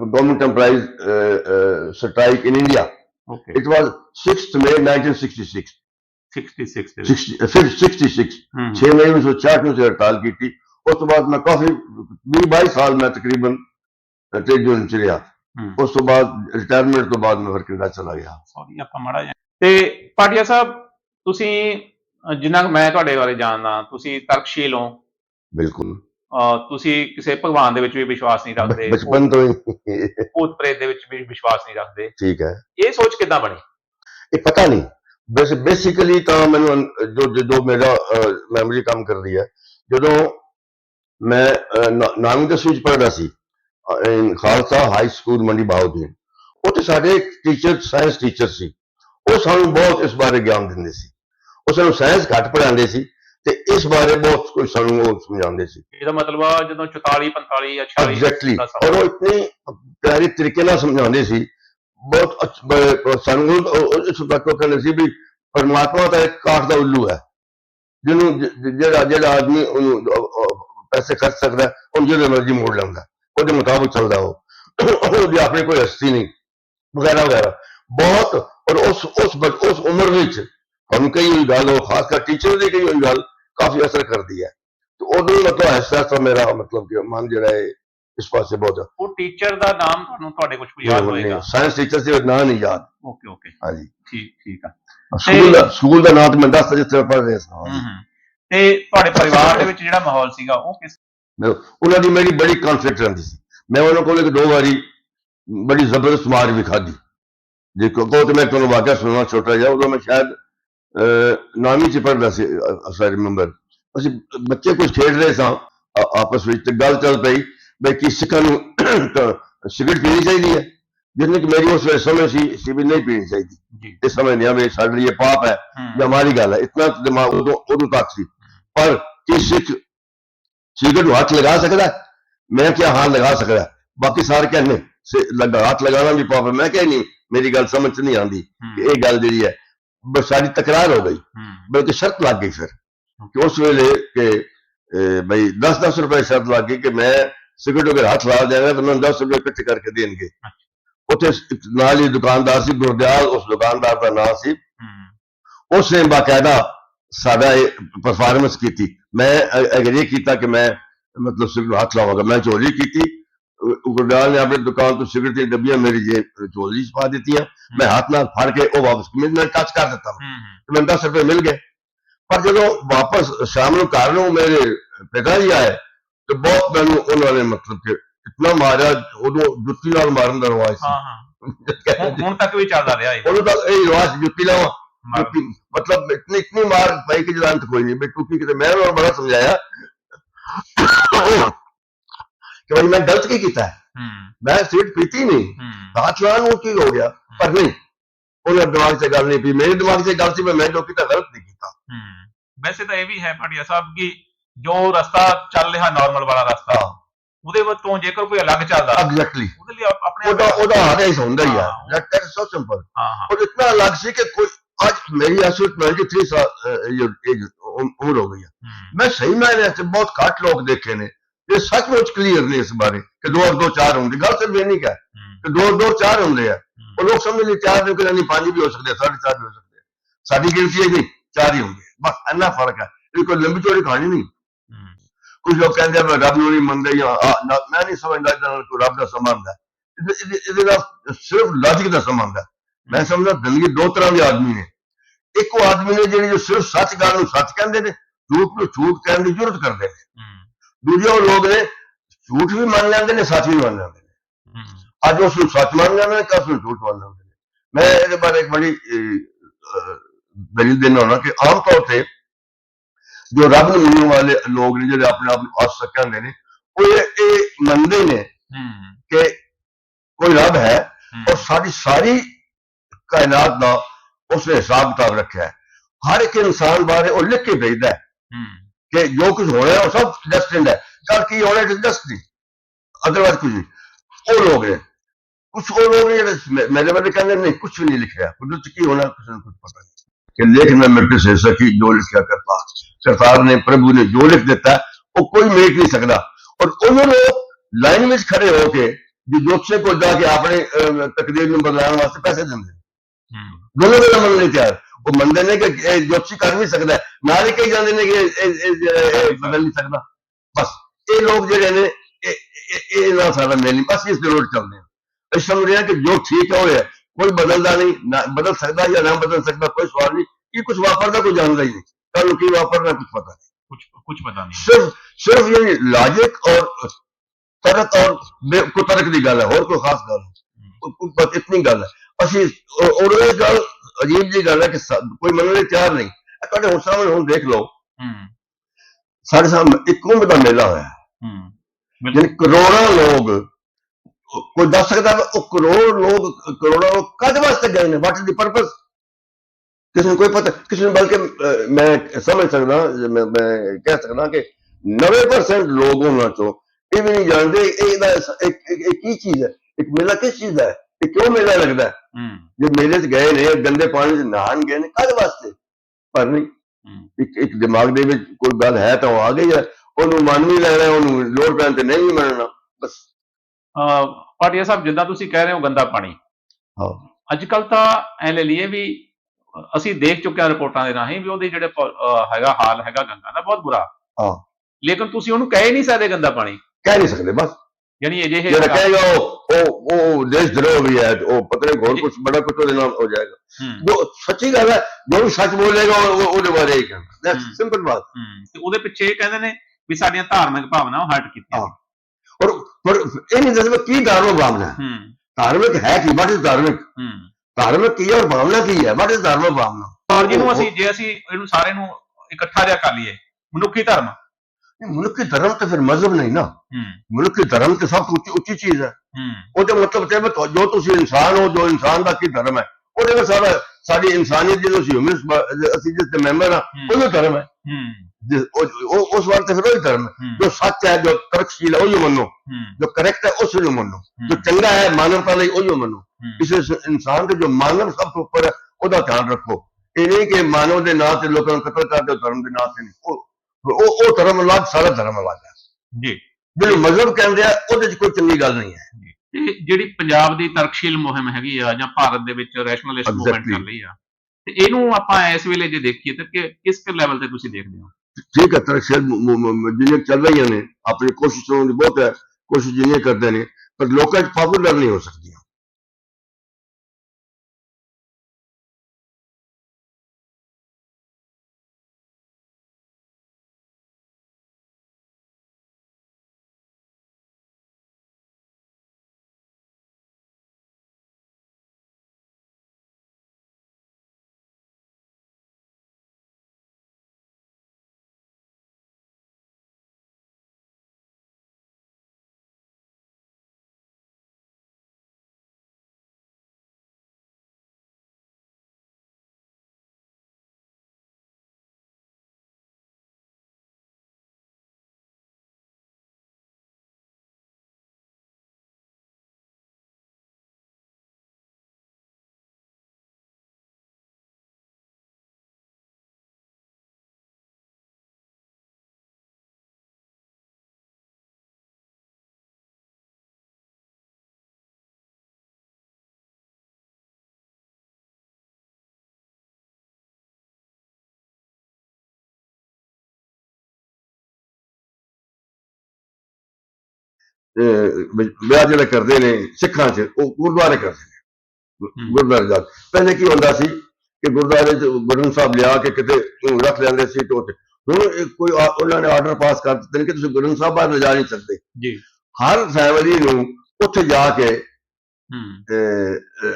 government EMPLOYEE strike in India it was 6th May 1966 66 ਦੇ ਵਿੱਚ। 60 uh, 66 ਹੂੰ 6 ਮਈ 1966 ਨੂੰ ਹੜਤਾਲ ਕੀਤੀ। ਉਸ ਤੋਂ ਬਾਅਦ ਮੈਂ ਕਾਫੀ 20 22 ਸਾਲ ਮੈਂ ਤਕਰੀਬਨ ਟ੍ਰੇਡ ਯੂਨੀਅਨ ਚ ਰਿਹਾ। ਉਸ ਤੋਂ ਬਾਅਦ ਰਿਟਾਇਰਮੈਂਟ ਤੋਂ ਬਾਅਦ ਮੈਂ ਫਿਰ ਕੈਨੇਡਾ ਚਲਾ ਗਿਆ। ਸੌਰੀ ਆਪਾਂ ਮੜਾ ਜਾ ਤੇ ਪਾਟਿਆ ਸਾਹਿਬ ਤੁਸੀਂ ਜਿੰਨਾ ਮੈਂ ਤੁਹਾਡੇ ਬਾਰੇ ਜਾਣਦਾ ਤੁਸੀਂ ਤਰਕਸ਼ੀਲ ਹੋ। ਬਿਲਕੁਲ। ਤੁਸੀਂ ਕਿਸੇ ਭਗਵਾਨ ਦੇ ਵਿੱਚ ਵੀ ਵਿਸ਼ਵਾਸ ਨਹੀਂ ਰੱਖਦੇ ਬਚਪਨ ਤੋਂ ਹੀ। ਭੂਤ ਪ੍ਰੇਤ ਦੇ ਵਿੱਚ ਵੀ ਵਿਸ਼ਵਾਸ ਨਹੀਂ ਰੱਖਦੇ। ਠੀਕ ਹੈ। ਇਹ ਸੋਚ ਕਿੱਦਾਂ ਬਣੀ? ਇਹ ਪਤਾ ਨਹੀਂ। ਬਸ ਬੇਸਿਕਲੀ ਤਾਂ ਮੈਨੂੰ ਜੋ ਜੋ ਮੇਰਾ ਮੈਮਰੀ ਕੰਮ ਕਰਦੀ ਹੈ ਜਦੋਂ ਮੈਂ ਅਹ, ਨਾ- ਨਾਵੀਂ ਦਸਵੀਂ ਚ ਪੜ੍ਹਦਾ ਸੀ ਖਾਲਸਾ ਹਾਈ ਸਕੂਲ ਮੰਡੀ ਬਾਉਦੀਨ ਉੱਥੇ ਸਾਡੇ ਟੀਚਰ ਸਾਇੰਸ ਟੀਚਰ ਸੀ। ਉਹ ਸਾਨੂੰ ਬਹੁਤ ਇਸ ਬਾਰੇ ਗਿਆਨ ਦਿੰਦੇ ਸੀ। ਉਹ ਸਾਨੂੰ ਸਾਇੰਸ ਘੱਟ ਪੜ੍ਹਾਉਂਦੇ ਸੀ ਤੇ ਇਸ ਬਾਰੇ ਬਹੁਤ ਕੁਝ ਸਾਨੂੰ ਉਹ ਸਮਝਾਉਂਦੇ ਸੀ। ਇਹਦਾ ਮਤਲਬ ਆ ਜਦੋਂ 44 45 ਜਾਂ 46 ਐਗਜ਼ੈਕਟਲੀ। ਔਰ ਉਹ ਇਤਨੇ ਪਿਆਰੇ ਤਰੀਕੇ ਨਾਲ ਸਮਝਾਉਂਦੇ ਸੀ। ਬਹੁਤ ਸਾਨੂੰ ਉਹ- ਉਹ- ਇਸ ਤੱਕ ਉਹ ਕਹਿੰਦੇ ਸੀ ਵੀ ਪਰਮਾਤਮਾ ਤਾਂ ਇੱਕ ਕਾਠ ਦਾ ਉੱਲੂ ਹੈ। ਜਿਹਨੂੰ ਜਿਹੜਾ ਜਿਹੜਾ ਆਦਮੀ ਉਹਨੂੰ ਪੈਸੇ ਖਰਚ ਸਕਦਾ ਹੈ, ਉਹਨੂੰ ਜਿਹੜੇ ਮਰਜ਼ੀ ਮੋੜ ਲੈਂਦਾ ਉਹਦੇ ਮੁਤਾਬਕ ਚੱਲਦਾ ਉਹ। ਉਹਦੀ ਆਪਣੀ ਕੋਈ ਹਸਤੀ ਨਹੀਂ। ਵਗੈਰਾ ਵਗੈਰਾ। ਬਹੁਤ ਔਰ ਉਸ ਉਸ ਉਸ ਉਮਰ ਵਿੱਚ ਹਮ ਕਈ ਹੋਈ ਗੱਲ ਉਹ ਖਾਸ ਕਰ ਟੀਚਰ ਦੀ ਕਈ ਹੋਈ ਗੱਲ ਕਾਫੀ ਅਸਰ ਕਰਦੀ ਹੈ। ਤੇ ਉਦੋਂ ਮਤਲਬ ਐਸਾ ਤਾਂ ਮੇਰਾ ਮਤਲਬ ਕਿ ਮਨ ਜਿਹੜਾ ਹੈ ਇਸ ਪਾਸੇ ਬਹੁਤ ਉਹ ਟੀਚਰ ਦਾ ਨਾਮ ਤੁਹਾਨੂੰ ਤੁਹਾਡੇ ਕੁਝ ਯਾਦ ਹੋਏਗਾ? ਸਾਇੰਸ ਟੀਚਰ ਸੀ ਨਾਂ ਨਹੀਂ ਯਾਦ। ਓਕੇ ਓਕੇ ਹਾਂਜੀ। ਠੀਕ ਠੀਕ ਆ। ਸਕੂਲ ਦਾ ਸਕੂਲ ਦਾ ਨਾਮ ਤਾਂ ਮੈਂ ਦੱਸਦਾ ਜਿੱਥੇ ਪੜ੍ਹ ਰਿਹਾ ਸਾਂ। ਤੇ ਤੁਹਾਡੇ ਪਰਿਵਾਰ ਦੇ ਵਿੱਚ ਜਿਹੜਾ ਮਾਹੌਲ ਸੀਗਾ ਉਹ ਕਿਸ ਮੈਂ- ਉਹਨਾਂ ਦੀ ਮੇਰੀ ਬੜੀ ਕਨਫਲਿਕਟ ਰਹਿੰਦੀ ਸੀ। ਮੈਂ ਉਹਨਾਂ ਕੋਲ ਇੱਕ ਦੋ ਵਾਰੀ ਬੜੀ ਜ਼ਬਰਦਸਤ ਮਾਰ ਵੀ ਖਾਧੀ। ਜੇ ਕਹੋ ਤੇ ਮੈਂ ਤੁਹਾਨੂੰ ਵਾਕਿਆ ਸੁਣਾਉਣਾ ਛੋਟਾ ਜਿਹਾ ਉਦੋਂ ਮੈਂ ਸ਼ਾਇਦ ਨਾਮੀ ਚ ਪੜਦਾ ਸੀ ਆਈ ਰਿਮੈਂਬਰ ਅਸੀਂ ਬੱਚੇ ਕੁਝ ਖੇਡ ਰਹੇ ਸਾਂ ਆਪਸ ਵਿੱਚ ਤੇ ਗੱਲ ਚੱਲ ਪਈ ਬਈ ਕਿ ਸਿੱਖਾਂ ਨੂੰ ਸਿਗਰਟ ਪੀਣੀ ਚਾਹੀਦੀ ਹੈ। ਜਿੰਨੇ ਕਿ ਮੇਰੀ ਉਸ ਵੇਲੇ ਸਮਝ ਸੀ ਸੀ ਵੀ ਨਹੀਂ ਪੀਣੀ ਚਾਹੀਦੀ। ਇਹ ਸਮਝ ਨਹੀਂ ਆਵੇ ਸਾਡੇ ਲਈ ਪਾਪ ਹੈ ਜਾਂ ਹਮਾਰੀ ਗੱਲ ਹੈ। ਇਤਨਾ ਦਿਮਾਗ ਉਦੋਂ ਉਦੋਂ ਤੱਕ ਸੀ। ਪਰ ਕੀ ਸਿੱਖ ਸਿਗਰਟ ਨੂੰ ਹੱਥ ਲਗਾ ਸਕਦਾ ਮੈਂ ਕਿਹਾ ਹਾਂ ਲਗਾ ਸਕਦਾ ਬਾਕੀ ਸਾਰੇ ਕਹਿੰਦੇ ਹੱਥ ਲਗਾਉਣਾ ਵੀ ਪਾਪ ਹੈ। ਮੈਂ ਨਹੀਂ ਮੇਰੀ ਗੱਲ ਸਮਝ 'ਚ ਨਹੀਂ ਆਉਂਦੀ ਕਿ ਇਹ ਗੱਲ ਜਿਹੜੀ ਹੈ ਬਸ ਸਾਡੀ ਤਕਰਾਰ ਹੋ ਗਈ। ਬਲਕਿ ਸ਼ਰਤ ਲੱਗ ਗਈ ਫਿਰ ਕਿ ਉਸ ਵੇਲੇ ਕਿ ਬਈ 10-10 ਰੁਪਏ ਸ਼ਰਤ ਲੱਗ ਗਈ ਕਿ ਮੈਂ ਸਿਗਰਟ ਅਗਰ ਹੱਥ ਲਾ ਦੇਵਾਂਗਾ ਤਾਂ ਮੈਨੂੰ 10 ਰੁਪਏ ਇਕੱਠੇ ਕਰਕੇ ਦੇਣਗੇ। ਉੱਥੇ ਨਾਲ ਹੀ ਦੁਕਾਨਦਾਰ ਸੀ ਗੁਰਦਿਆਲ ਉਸ ਦੁਕਾਨਦਾਰ ਦਾ ਨਾਮ ਸੀ। ਹੂੰ। ਉਸਨੇ ਬਾਕਾਇਦਾ ਸਾਡਾ ਪਰਫਾਰਮੈਂਸ ਕੀਤੀ। ਮੈਂ ਐਗਰੀ ਕੀਤਾ ਕਿ ਮੈਂ ਮਤਲਬ ਸਿਗਰਟ ਹੱਥ ਲਾਵਾਂਗਾ ਮੈਂ ਚੋਰੀ ਕੀਤੀ। ਗੁਰਡਾਲ ਨੇ ਆਪਣੀ ਦੁਕਾਨ ਤੋਂ ਸਿਗਰਟ ਦੀਆਂ ਡੱਬੀਆਂ ਮੇਰੀ ਜੇ ਝੋਲੀ 'ਚ ਪਾ ਦਿੱਤੀਆਂ। ਮੈਂ ਹੱਥ ਨਾਲ ਫੜ ਕੇ ਉਹ ਵਾਪਸ ਮੈਂ ਮੈਂ ਟੱਚ ਕਰ ਦਿੱਤਾ। ਤੇ 10 ਰੁਪਏ ਮਿਲ ਗਏ। ਪਰ ਜਦੋਂ ਵਾਪਸ ਸ਼ਾਮ ਨੂੰ ਘਰ ਨੂੰ ਮੇਰੇ ਪਿਤਾ ਜੀ ਆਏ ਤੇ ਬਹੁਤ ਮੈਨੂੰ ਉਹਨਾਂ ਨੇ ਮਤਲਬ ਕਿ ਇਤਨਾ ਮਾਰਿਆ ਉਦੋਂ ਜੁੱਤੀ ਨਾਲ ਮਾਰਨ ਦਾ ਰਵਾਜ ਸੀ। ਹਾਂ ਹਾਂ। ਹੁਣ ਤੱਕ ਵੀ ਚੱਲਦਾ ਰਿਹਾ ਇਹ। ਉਦੋਂ ਤੱਕ ਇਹ ਰਵਾਜ ਜੁੱਤੀ ਲਾਵਾ। ਮਤਲਬ ਇਤਨੀ ਇਤਨੀ ਮਾਰ ਪਈ ਕਿ ਜਦਾਂ ਕੋਈ ਨਹੀਂ। ਬੇ ਕਿਤੇ ਮੈਂ ਉਹਨਾਂ ਬੜਾ ਸਮਝਾਇਆ। और बड़ा समझाया कि भाई मैं गलत की किया है ਹੂੰ मैं सिगरेट पीती नहीं ਹੂੰ हाथ लान वो की हो गया पर नहीं उन्हें दिमाग से गल नहीं पी मेरे दिमाग से गल सी मैं मैं जो किया गलत नहीं किया ਹੂੰ ਵੈਸੇ ਤਾਂ ਇਹ ਵੀ ਹੈ ਭਾਟੀਆ ਸਾਹਿਬ ਕਿ ਜੋ ਰਸਤਾ ਚੱਲ ਰਿਹਾ ਨਾਰਮਲ ਵਾਲਾ ਰਸਤਾ हाँ ਉਹਦੇ ਤੋਂ ਜੇਕਰ ਕੋਈ ਅਲੱਗ ਚੱਲਦਾ एग्जैक्टली ਉਹਦੇ ਲਈ ਆਪ- ਆਪਣੇ ओदा ਆਪ- ओदा हाथ ऐसा होता ही है हाँ। That that is so simple ਹਾਂ ਹਾਂ और इतना अलग सी कि कोई आज मेरी एज 93 साल एज उम्र हो गई है ਹੂੰ ਮੈਂ ਸਹੀ ਮਾਇਨੇ ਚ ਬਹੁਤ ਘੱਟ ਲੋਕ ਦੇਖੇ ਨੇ ਇਹ ਸੱਚਮੁੱਚ ਕਲੀਅਰ ਨੇ ਇਸ ਬਾਰੇ ਕਿ ਦੋ ਔਰ ਦੋ ਚਾਰ ਹੁੰਦੇ ਗੱਲ ਸਿਰਫ ਇਹ ਨਹੀਂ ਕਿ ਹੂੰ, ਕਿ ਦੋ ਔਰ ਦੋ ਚਾਰ ਹੁੰਦੇ ਆ ਹੂੰ, ਉਹ ਲੋਕ ਸਮਝ ਲਈ ਚਾਰ ਨੇ ਕਿ ਨਹੀਂ ਪੰਜ ਵੀ ਹੋ ਸਕਦੇ ਆ, ਸਾਢੇ ਚਾਰ ਵੀ ਹੋ ਸਕਦੇ ਆ। ਸਾਡੀ ਗਿਣਤੀ ਇਹ ਨਹੀਂ ਚਾਰ ਹੀ ਹੁੰਦੇ ਆ। ਬਸ ਇੰਨਾ ਫ਼ਰਕ ਹੈ ਇਹ ਕੋਈ ਲੰਬੀ ਚੌੜੀ ਕਹਾਣੀ ਨਹੀਂ ਹੂੰ, ਕੁਝ ਲੋਕ ਕਹਿੰਦੇ ਆ ਮੈਂ ਰੱਬ ਨੂੰ ਨਹੀਂ ਮੰਨਦੇ ਜਾਂ ਆ, ਨਾ- ਮੈਂ ਨਹੀਂ ਸਮਝਦਾ ਇਹਦੇ ਨਾਲ ਕੋਈ ਰੱਬ ਦਾ ਸੰਬੰਧ ਹੈ ਇਹਦੇ- ਇਹਦੇ ਇਹਦੇ ਨਾਲ ਸਿਰਫ ਲਾਜਿਕ ਦਾ ਸੰਬੰਧ ਹੈ ਮੈਂ ਸਮਝਦਾ ਜ਼ਿੰਦਗੀ ਦੋ ਤਰ੍ਹਾਂ ਦੇ ਆਦਮੀ ਨੇ ਇੱਕ ਉਹ ਆਦਮੀ ਨੇ ਜਿਹੜੇ ਜੋ ਸਿਰਫ ਸੱਚ ਗੱਲ ਨੂੰ ਸੱਚ ਕਹਿੰਦੇ ਨੇ ਝੂਠ ਨੂੰ ਝੂਠ ਕਹਿਣ ਦੀ ਜ਼ਰੂਰਤ ਕਰਦੇ ਨੇ ਹੂੰ, ਦੂਜੇ ਉਹ ਲੋਕ ਨੇ ਝੂਠ ਵੀ ਮੰਨ ਲੈਂਦੇ ਨੇ ਸੱਚ ਵੀ ਮੰਨ ਲੈਂਦੇ ਨੇ। ਅੱਜ ਉਸ ਨੂੰ ਸੱਚ ਮੰਨ ਲੈਂਦੇ ਨੇ ਕੱਲ ਨੂੰ ਝੂਠ ਮੰਨ ਲੈਂਦੇ ਨੇ। ਮੈਂ ਇਹਦੇ ਬਾਰੇ ਇੱਕ ਬੜੀ ਦਲੀਲ ਦੇਣਾ ਹੋਣਾ ਕਿ ਆਮ ਤੌਰ ਤੇ ਜੋ ਰੱਬ ਨੂੰ ਮੰਨਣ ਵਾਲੇ ਲੋਕ ਨੇ ਜਿਹੜੇ ਆਪਣੇ ਆਪ ਨੂੰ ਅਸ ਕਹਿੰਦੇ ਨੇ ਉਹ ਇਹ ਮੰਨਦੇ ਨੇ ਕਿ ਕੋਈ ਰੱਬ ਹੈ ਹੂੰ, ਔਰ ਸਾਡੀ ਸਾਰੀ ਕਾਇਨਾਤ ਦਾ ਉਸਨੇ ਹਿਸਾਬ ਕਿਤਾਬ ਰੱਖਿਆ ਹੈ। ਹਰ ਇੱਕ ਇਨਸਾਨ ਬਾਰੇ ਉਹ ਲਿਖ ਕੇ ਭੇਜਦਾ ਹੈ। ਹੂੰ, ਕਿ ਜੋ ਕੁਝ ਹੋਣਾ ਹੈ ਉਹ ਸਭ ਡੈਸਟਿਨਡ ਹੈ। ਕੱਲ ਕੀ ਹੋਣਾ ਹੈ ਡੈਸਟਿਨੀ ਅਦਰਵਾਇਜ਼ ਕੁਝ ਨਹੀਂ ਉਹ ਲੋਕ ਨੇ। ਕੁਝ ਉਹ ਲੋਕ ਨੇ ਜਿਹੜੇ ਮੇ- ਮੇਰੇ ਬਾਰੇ ਕਹਿੰਦੇ ਨਹੀਂ ਕੁਝ ਵੀ ਨਹੀਂ ਲਿਖਿਆ। ਕੁਦਰਤ 'ਚ ਕੀ ਹੋਣਾ ਕਿਸੇ ਨੂੰ ਕੁਝ ਪਤਾ ਨਹੀਂ। ਕਿ ਲਿਖਣਾ ਮਿਟ ਸੇ ਸਕੀ ਜੋ ਲਿਖਿਆ ਕਰਤਾ। ਸਰਦਾਰ ਨੇ ਪ੍ਰਭੂ ਨੇ ਜੋ ਲਿਖ ਦਿੱਤਾ ਹੈ, ਉਹ ਕੋਈ ਮੇਟ ਨਹੀਂ ਸਕਦਾ। ਔਰ ਉਹਨਾਂ ਲੋਕ ਲਾਈਨ ਵਿੱਚ ਖੜੇ ਹੋ ਕੇ ਜੋ ਜੋਤਸ਼ੇ ਕੋ ਜਾ ਕੇ ਆਪਣੇ ਅਹ, ਤਕਦੀਰ ਦੋਨੋਂ ਗੱਲਾਂ ਮੰਨਣ ਲਈ ਤਿਆਰ। ਉਹ ਮੰਨਦੇ ਨੇ ਕਿ ਇਹ ਜੋਤਸ਼ੀ ਕਰ ਨਹੀਂ ਸਕਦਾ ਨਾਲ ਹੀ ਕਹੀ ਜਾਂਦੇ ਨੇ ਕਿ ਇਹ ਬਦਲ ਨਹੀਂ ਸਕਦਾ। ਬਸ ਇਹ ਲੋਕ ਜਿਹੜੇ ਨੇ ਇਹ ਨਾ ਸਾਡਾ ਮੇਲ ਬਸ ਇਸ ਦੇ ਰੋਡ ਚੱਲਦੇ ਆ। ਅਸੀਂ ਸਮਝ ਰਹੇ ਕਿ ਜੋ ਠੀਕ ਹੋਇਆ ਕੋਈ ਬਦਲਦਾ ਨਹੀਂ ਬਦਲ ਸਕਦਾ ਜਾਂ ਨਾ ਬਦਲ ਸਕਦਾ ਕੋਈ ਸਵਾਲ ਨਹੀਂ। ਕੀ ਕੁਝ ਵਾਪਰਦਾ ਕੋਈ ਜਾਣਦਾ ਹੀ ਨਹੀਂ। ਕੱਲ ਕੀ ਵਾਪਰਨਾ ਕੁਝ ਪਤਾ ਨਹੀਂ। कुछ कुछ पता नहीं सिर्फ सिर्फ ये ਔਰ और तरत और कुतरक की गल है और कोई खास गल है इतनी गल है ਅਸੀਂ ਔਰ- ਇਹ ਗੱਲ ਅਜੀਬ ਜੀ ਗੱਲ ਹੈ ਕਿ ਕੋਈ ਮੰਨਣ ਲਈ ਤਿਆਰ ਨਹੀਂ। ਤੁਹਾਡੇ ਹੁਣ ਸਾਹਮਣੇ ਹੁਣ ਦੇਖ ਲਓ। ਹੂੰ। ਸਾਡੇ ਸਾਹਮਣੇ ਇੱਕ ਕੁੰਭ ਦਾ ਮੇਲਾ ਹੋਇਆ। ਯਾਨੀ ਕਰੋੜਾਂ ਲੋਕ ਕੋਈ ਦੱਸ ਸਕਦਾ ਉਹ ਕਰੋੜ ਲੋਕ ਕਰੋੜਾਂ ਲੋਕ ਕਦ ਵਾਸਤੇ ਗਏ ਨੇ? ਵਾਟ ਇਜ਼ ਦੀ ਪਰਪਸ ਕਿਸੇ ਨੂੰ ਕੋਈ ਪਤਾ ਕਿਸੇ ਨੂੰ ਬਲਕਿ ਮੈਂ ਸਮਝ ਸਕਦਾ ਮੈਂ ਮੈਂ ਕਹਿ ਸਕਦਾ ਕਿ 90% ਲੋਕ ਉਹਨਾਂ ਚੋਂ ਇਹ ਵੀ ਨਹੀਂ ਜਾਣਦੇ ਇਹ ਇਹਦਾ ਇੱਕ ਇੱਕ- ਇਹ ਕੀ ਚੀਜ਼ ਹੈ? ਇੱਕ ਮੇਲਾ ਕਿਸ ਚੀਜ਼ ਦਾ ਹੈ? ਇਹ ਕਿਉਂ ਮੇਲਾ ਲੱਗਦਾ? ਜੇ ਮੇਲੇ 'ਚ ਗਏ ਨੇ ਗੰਦੇ ਪਾਣੀ 'ਚ ਨਹਾਣ ਗਏ ਨੇ ਕਾਹਦੇ ਵਾਸਤੇ? ਪਰ ਨਹੀਂ। ਇੱਕ ਇੱਕ ਦਿਮਾਗ ਦੇ ਵਿੱਚ ਕੋਈ ਗੱਲ ਹੈ ਤਾਂ ਉਹ ਆ ਗਈ ਹੈ। ਉਹਨੂੰ ਮੰਨ ਵੀ ਲੈਣਾ ਉਹਨੂੰ ਲੋੜ ਪੈਣ ਤੇ ਨਹੀਂ ਮੰਨਣਾ ਬਸ। ਪਾਟਿਆ ਸਾਹਿਬ ਜਿੱਦਾਂ ਤੁਸੀਂ ਕਹਿ ਰਹੇ ਹੋ ਗੰਦਾ ਪਾਣੀ। ਹਾਂ। ਅੱਜ ਕੱਲ ਤਾਂ ਐ ਲੈ ਲਈਏ ਵੀ ਅਸੀਂ ਦੇਖ ਚੁੱਕੇ ਹਾਂ ਰਿਪੋਰਟਾਂ ਦੇ ਰਾਹੀਂ ਵੀ ਉਹਦੇ ਜਿਹੜੇ ਹੈਗਾ ਹਾਲ ਹੈਗਾ ਗੰਗਾ ਦਾ ਬਹੁਤ ਬੁਰਾ। ਹਾਂ। ਲੇਕਿਨ ਤੁਸੀਂ ਉਹਨੂੰ ਕਹਿ ਨਹੀਂ ਸਕਦੇ ਗੰਦਾ ਪਾਣੀ। ਕਹਿ ਨਹੀਂ ਸਕਦੇ ਬਸ। ਯਾਨੀ ਅਜਿਹੇ ਜਿਹੜਾ ਕਹੇਗਾ ਉਹ ਉਹ ਉਹ ਦੇਸ਼ ਦਰੋਹ ਵੀ ਹੈ ਉਹ ਪਤਾ ਨਹੀਂ ਹੋਰ ਕੁਝ ਬੜਾ ਕੁਝ ਉਹਦੇ ਨਾਲ ਹੋ ਜਾਏਗਾ। ਹੂੰ। ਜੋ ਸੱਚੀ ਗੱਲ ਹੈ ਜੋ ਵੀ ਸੱਚ ਬੋਲੇਗਾ ਉਹ- ਉਹ- ਉਹਦੇ ਬਾਰੇ ਹੀ ਕਹਿਣਾ। ਦੈਟਸ। ਸਿੰਪਲ ਬਾਤ। ਹੂੰ। ਤੇ ਉਹਦੇ ਪਿੱਛੇ ਇਹ ਕਹਿੰਦੇ ਨੇ ਵੀ ਸਾਡੀਆਂ ਧਾਰਮਿਕ ਭਾਵਨਾਵਾਂ ਹਰਟ ਕੀਤੀਆਂ। ਹਾਂ। ਔਰ ਪਰ ਇਹ ਨਹੀਂ ਦੱਸਦਾ ਕੀ ਧਾਰਮਿਕ ਭਾਵਨਾ ਹੈ। ਹੂੰ। ਧਾਰਮਿਕ ਹੈ ਕੀ? ਵਾਟ ਇਜ਼ ਧਾਰਮਿਕ? ਹੂੰ। ਧਾਰਮਿਕ ਕੀ ਹੈ ਔਰ ਭਾਵਨਾ ਕੀ ਹੈ? ਵਾਟ ਇਜ਼ ਧਾਰਮਿਕ ਭਾਵਨਾ? ਔਰ ਜਿਹਨੂੰ ਅਸੀਂ ਜੇ ਅਸੀਂ ਇਹਨੂੰ ਸਾਰੇ ਨੂੰ ਇਕੱਠਾ ਜਿਹਾ ਕਰ ਲਈਏ ਮਨੁੱਖੀ ਧਰਮ। ਮਨੁੱਖੀ ਧਰਮ ਤਾਂ ਫਿਰ ਮਜ਼ਹਬ ਨਹੀਂ ਨਾ। ਮਨੁੱਖੀ ਧਰਮ ਤੇ ਸਭ ਤੋਂ ਉੱਚੀ ਉੱਚੀ ਚੀਜ਼ ਹੈ। ਉਹਦੇ ਮਤਲਬ ਤੇ ਵੀ ਜੋ ਤੁਸੀਂ ਇਨਸਾਨ ਹੋ ਜੋ ਇਨਸਾਨ ਦਾ ਕੀ ਧਰਮ ਹੈ ਉਹਦੇ ਵਿੱਚ ਸਾਰਾ ਸਾਡੀ ਇਨਸਾਨੀਅਤ ਜਿਹਨੂੰ ਅਸੀਂ ਹਿਊਮਨ ਅਸੀਂ ਜਿਸ ਦੇ ਮੈਂਬਰ ਹਾਂ ਹੂੰ। ਉਹ ਧਰਮ ਹੈ। ਉਹ- ਉਹ- ਉਸ ਵਾਰ ਤੇ ਫਿਰ ਉਹੀ ਧਰਮ ਹੈ। ਜੋ ਸੱਚ ਹੈ ਜੋ ਤਰਕਸ਼ੀਲ ਹੈ ਉਹ ਮੰਨੋ। ਜੋ ਕਰੈਕਟ ਹੈ ਉਸ ਨੂੰ ਮੰਨੋ। ਜੋ ਚੰਗਾ ਹੈ ਮਾਨਵਤਾ ਲਈ ਉਹ ਮੰਨੋ। ਹੂੰ। ਕਿਸੇ ਸ- ਇਨਸਾਨ ਦੇ ਜੋ ਮਾਨਵ ਸਭ ਤੋਂ ਉੱਪਰ ਹੈ ਉਹਦਾ ਧਿਆਨ ਰੱਖੋ। ਇਹ ਨਹੀਂ ਕਿ ਮਾਨਵ ਦੇ ਨਾਂ ਤੇ ਲੋਕਾਂ ਨੂੰ ਕਤਲ ਕਰਦੇ ਹੋ ਧਰਮ ਦੇ ਨਾਂ ਤੇ ਨਹੀਂ। ਉਹ ਉਹ ਧਰਮ ਅਲੱਗ ਸਾਰਾ ਧਰਮ ਅਲੱਗ ਹੈ। ਜੀ। ਜਿਹਨੂੰ ਮਜ਼ਹਬ ਕਹਿੰਦੇ ਆ ਉਹਦੇ 'ਚ ਕੋਈ ਚੰਗੀ ਗੱਲ ਨਹੀਂ ਹੈ। ਤੇ ਜਿਹੜੀ ਪੰਜਾਬ ਦੀ ਤਰਕਸ਼ੀਲ ਮੁਹਿੰਮ ਹੈਗੀ ਆ ਜਾਂ ਭਾਰਤ ਦੇ ਵਿੱਚ ਰੈਸ਼ਨਲਿਸਟ ਮੂਵਮੈਂਟ. ਚੱਲ ਰਹੀ ਆ ਤੇ ਇਹਨੂੰ ਆਪਾਂ ਇਸ ਵੇਲੇ ਜੇ ਦੇਖੀਏ ਤਾਂ ਕਿ ਕਿਸ ਲੈਵਲ ਤੇ ਤੁਸੀਂ ਦੇਖਦੇ ਹੋ? ਠੀਕ ਹੈ ਤਰਕਸ਼ੀਲ ਜਿੰਨੇ ਚੱਲ ਰਹੀਆਂ ਨੇ ਆਪਣੀ ਕੋਸ਼ਿਸ਼ੋਂ ਦੀ ਬਹੁਤ ਹੈ ਕੋਸ਼ਿਸ਼ ਜਿੰਨੇ ਕਰਦੇ ਨੇ ਪਰ ਲੋਕਾਂ 'ਚ ਪਪੂਲਰ ਨਹੀਂ ਹੋ ਸਕਦੀਆਂ। ਵਿਆਹ ਜਿਹੜਾ ਕਰਦੇ ਨੇ ਸਿੱਖਾਂ 'ਚ ਉਹ ਗੁਰਦੁਆਰੇ ਕਰਦੇ ਨੇ। ਗੁਰਦੁਆਰੇ ਜਾ। ਪਹਿਲੇ ਕੀ ਹੁੰਦਾ ਸੀ ਕਿ ਗੁਰਦੁਆਰੇ 'ਚ ਗੁਰੂ ਸਾਹਿਬ ਲਿਆ ਕੇ ਕਿਤੇ ਰੱਖ ਲੈਂਦੇ ਸੀ ਉੱਥੇ। ਹੁਣ ਕੋਈ ਉਹਨਾਂ ਨੇ ਆਰਡਰ ਪਾਸ ਕਰ ਦਿੱਤੇ ਕਿ ਤੁਸੀਂ ਗੁਰੂ ਸਾਹਿਬ ਬਾਹਰ ਲਿਜਾ ਨਹੀਂ ਸਕਦੇ। ਜੀ। ਹਰ ਫੈਮਿਲੀ ਨੂੰ ਉੱਥੇ ਜਾ ਕੇ ਹੂੰ।